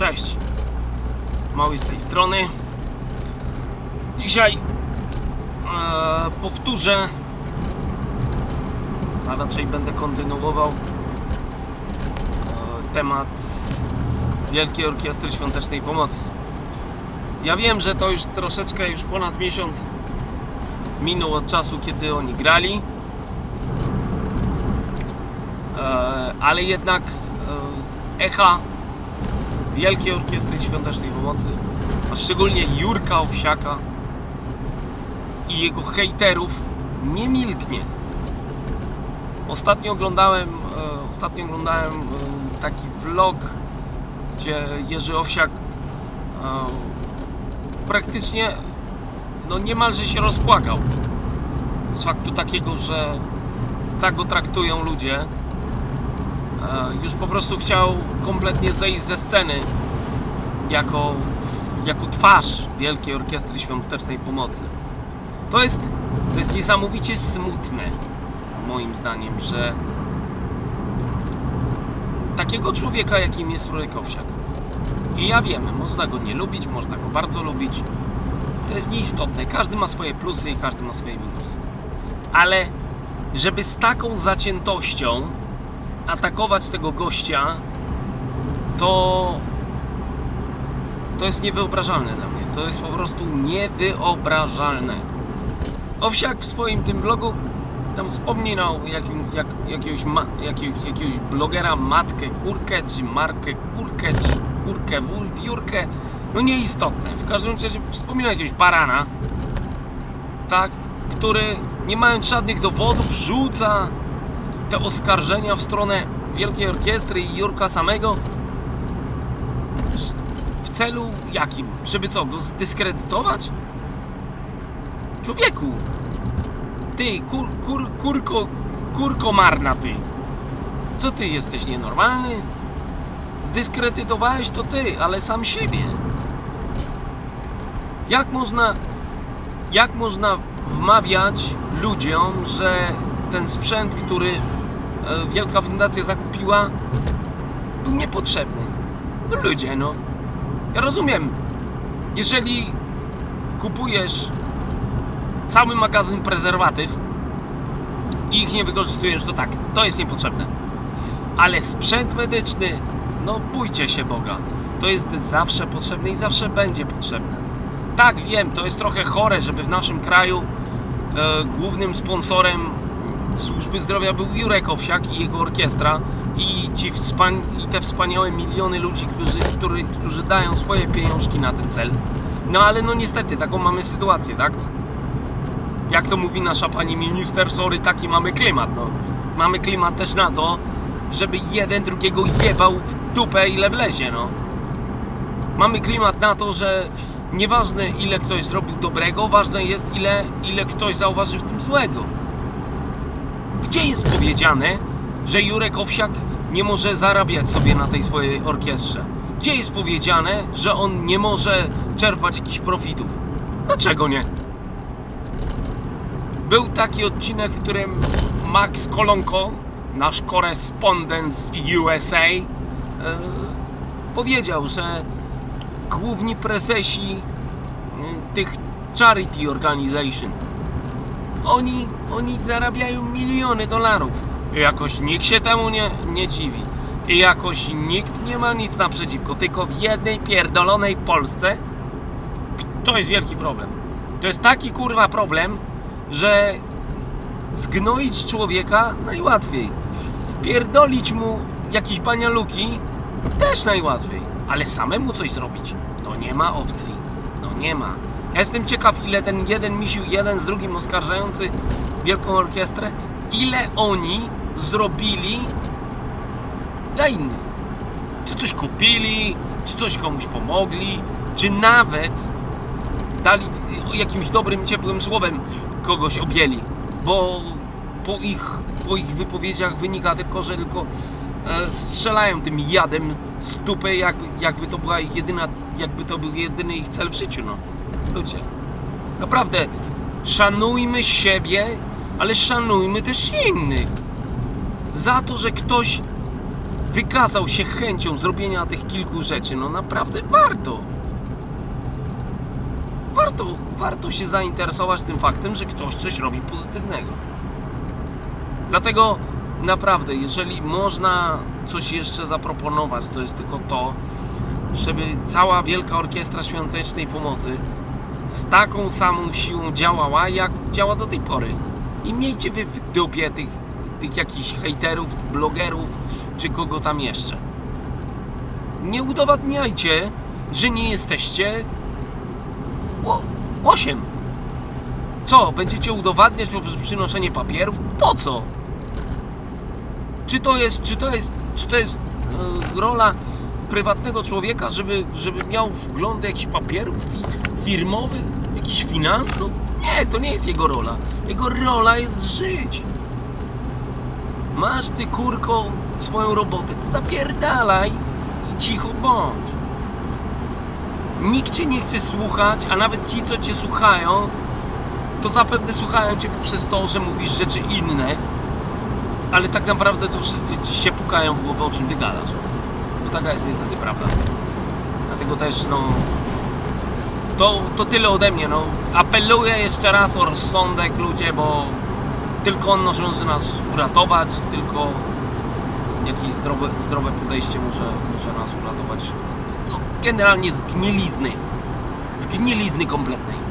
Cześć. Mały z tej strony. Dzisiaj e, powtórzę, a raczej będę kontynuował e, temat Wielkiej Orkiestry Świątecznej Pomocy. Ja wiem, że to już troszeczkę, już ponad miesiąc minął od czasu, kiedy oni grali. E, ale jednak e, echa Wielkiej Orkiestry Świątecznej Pomocy, a szczególnie Jurka Owsiaka i jego hejterów nie milknie. Ostatnio oglądałem, e, ostatnio oglądałem e, taki vlog, gdzie Jerzy Owsiak e, praktycznie no niemalże się rozpłakał z faktu takiego, że tak go traktują ludzie. Już po prostu chciał kompletnie zejść ze sceny jako, jako twarz Wielkiej Orkiestry Świątecznej Pomocy. To jest, to jest niesamowicie smutne, moim zdaniem, że takiego człowieka, jakim jest Rurek Owsiak, i ja wiem, można go nie lubić, można go bardzo lubić, to jest nieistotne. Każdy ma swoje plusy i każdy ma swoje minusy. Ale żeby z taką zaciętością atakować tego gościa, to to jest niewyobrażalne dla mnie. To jest po prostu niewyobrażalne. Owsiak w swoim tym vlogu tam wspominał jakim, jak, jakiegoś, ma, jakiegoś, jakiegoś blogera matkę kurkę, czy markę kurkę, czy kurkę wiórkę. No nieistotne. W każdym razie wspominał jakiegoś barana, tak, który nie mając żadnych dowodów rzuca te oskarżenia w stronę Wielkiej Orkiestry i Jurka samego w celu jakim? Żeby co, go zdyskredytować? Człowieku! Ty, kur, kur, kurko, kurko marna ty! Co ty jesteś nienormalny? Zdyskredytowałeś to ty, ale sam siebie. Jak można, jak można wmawiać ludziom, że ten sprzęt, który Wielka Fundacja zakupiła, był niepotrzebny? No ludzie, no. Ja rozumiem, jeżeli kupujesz cały magazyn prezerwatyw i ich nie wykorzystujesz, to tak, to jest niepotrzebne. Ale sprzęt medyczny, no bójcie się Boga. To jest zawsze potrzebne i zawsze będzie potrzebne. Tak, wiem, to jest trochę chore, żeby w naszym kraju e, głównym sponsorem służby zdrowia był Jurek Owsiak i jego orkiestra i, ci i te wspaniałe miliony ludzi, którzy, który, którzy dają swoje pieniążki na ten cel. No ale no niestety, taką mamy sytuację, tak? Jak to mówi nasza pani minister, sorry, taki mamy klimat, no. Mamy klimat też na to, żeby jeden drugiego jebał w dupę ile wlezie, no. Mamy klimat na to, że nieważne ile ktoś zrobił dobrego, ważne jest ile, ile ktoś zauważy w tym złego. Gdzie jest powiedziane, że Jurek Owsiak nie może zarabiać sobie na tej swojej orkiestrze? Gdzie jest powiedziane, że on nie może czerpać jakichś profitów? Dlaczego nie? Był taki odcinek, w którym Max Kolonko, nasz korespondent z USA, e, powiedział, że główni prezesi e, tych charity organization oni, oni zarabiają miliony dolarów. I jakoś nikt się temu nie, nie dziwi. I jakoś nikt nie ma nic naprzeciwko. Tylko w jednej pierdolonej Polsce to jest wielki problem. To jest taki kurwa problem, że zgnoić człowieka najłatwiej. Wpierdolić mu jakieś banialuki też najłatwiej. Ale samemu coś zrobić, to nie ma opcji. No nie ma. Ja jestem ciekaw, ile ten jeden misiu, jeden z drugim oskarżający Wielką Orkiestrę, ile oni zrobili dla innych. Czy coś kupili, czy coś komuś pomogli, czy nawet dali jakimś dobrym, ciepłym słowem kogoś objęli. Bo po ich, po ich wypowiedziach wynika tylko, że tylko e, strzelają tym jadem z dupy, jakby, jakby to była ich jedyna, jakby to był jedyny ich cel w życiu, no. Ludzie, naprawdę, szanujmy siebie, ale szanujmy też innych. Za to, że ktoś wykazał się chęcią zrobienia tych kilku rzeczy, no naprawdę warto. Warto, warto się zainteresować tym faktem, że ktoś coś robi pozytywnego. Dlatego naprawdę, jeżeli można coś jeszcze zaproponować, to jest tylko to, żeby cała Wielka Orkiestra Świątecznej Pomocy z taką samą siłą działała, jak działa do tej pory. I miejcie wy w dupie tych, tych jakichś hejterów, blogerów, czy kogo tam jeszcze. Nie udowadniajcie, że nie jesteście ło-. Co, będziecie udowadniać poprzez przynoszenie papierów? Po co? Czy to jest, czy to jest, czy to jest e, rola prywatnego człowieka, żeby, żeby miał wgląd do jakichś papierów fi- firmowych, jakichś finansów? Nie, to nie jest jego rola. Jego rola jest żyć. Masz ty kurko swoją robotę, zapierdalaj i cicho bądź. Nikt cię nie chce słuchać, a nawet ci, co cię słuchają, to zapewne słuchają cię poprzez to, że mówisz rzeczy inne, ale tak naprawdę to wszyscy ci się pukają w głowę, o czym ty gadasz. Taka jest niestety prawda. Dlatego też, no... To, to tyle ode mnie, no. Apeluję jeszcze raz o rozsądek, ludzie, bo tylko on może nas uratować, tylko jakieś zdrowe, zdrowe podejście może, może nas uratować. To generalnie zgnilizny. Zgnilizny kompletnej.